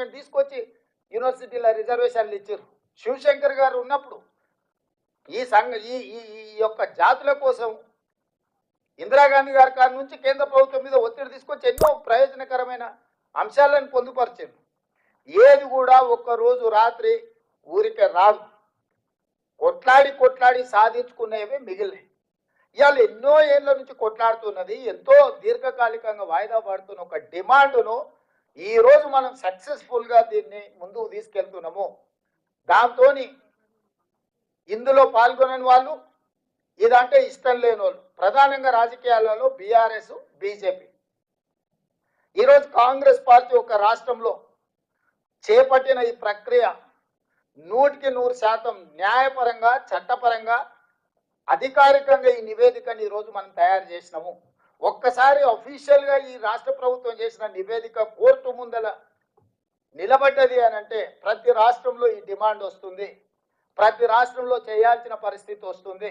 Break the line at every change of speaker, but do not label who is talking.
తీసుకొచ్చి యూనివర్సిటీల రిజర్వేషన్లు ఇచ్చారు. శివశంకర్ గారు ఉన్నప్పుడు ఈ సంఘ ఈ ఈ యొక్క జాతుల కోసం ఇందిరాగాంధీ గారి కాడి నుంచి కేంద్ర ప్రభుత్వం మీద ఒత్తిడి తీసుకొచ్చి ఎన్నో ప్రయోజనకరమైన అంశాలను పొందుపరిచారు. ఏది కూడా ఒక్క రోజు రాత్రి ఊరికే రాదు. కొట్లాడి కొట్లాడి సాధించుకునేవి మిగిలినాయి ఇవాళ ఎన్నో ఏళ్ళ నుంచి కొట్లాడుతున్నది ఎంతో దీర్ఘకాలికంగా వాయిదా పడుతున్న ఒక డిమాండ్ను ఈ రోజు మనం సక్సెస్ఫుల్గా దీన్ని ముందుకు తీసుకెళ్తున్నాము. దాంతో ఇందులో పాల్గొనని వాళ్ళు ఇదంటే ఇష్టం లేని వాళ్ళు ప్రధానంగా రాజకీయాలలో బీఆర్ఎస్ బీజేపీ ఈరోజు కాంగ్రెస్ పార్టీ ఒక రాష్ట్రంలో చేపట్టిన ఈ ప్రక్రియ నూటికి నూరు శాతం న్యాయపరంగా చట్టపరంగా అధికారికంగా ఈ నివేదికని ఈరోజు మనం తయారు చేసినాము. ఒక్కసారి అఫీషియల్గా ఈ రాష్ట్ర ప్రభుత్వం చేసిన నివేదిక కోర్టు ముందల నిలబడ్డది అని అంటే ప్రతి రాష్ట్రంలో ఈ డిమాండ్ వస్తుంది. ప్రతి రాష్ట్రంలో చేయాల్సిన పరిస్థితి వస్తుంది.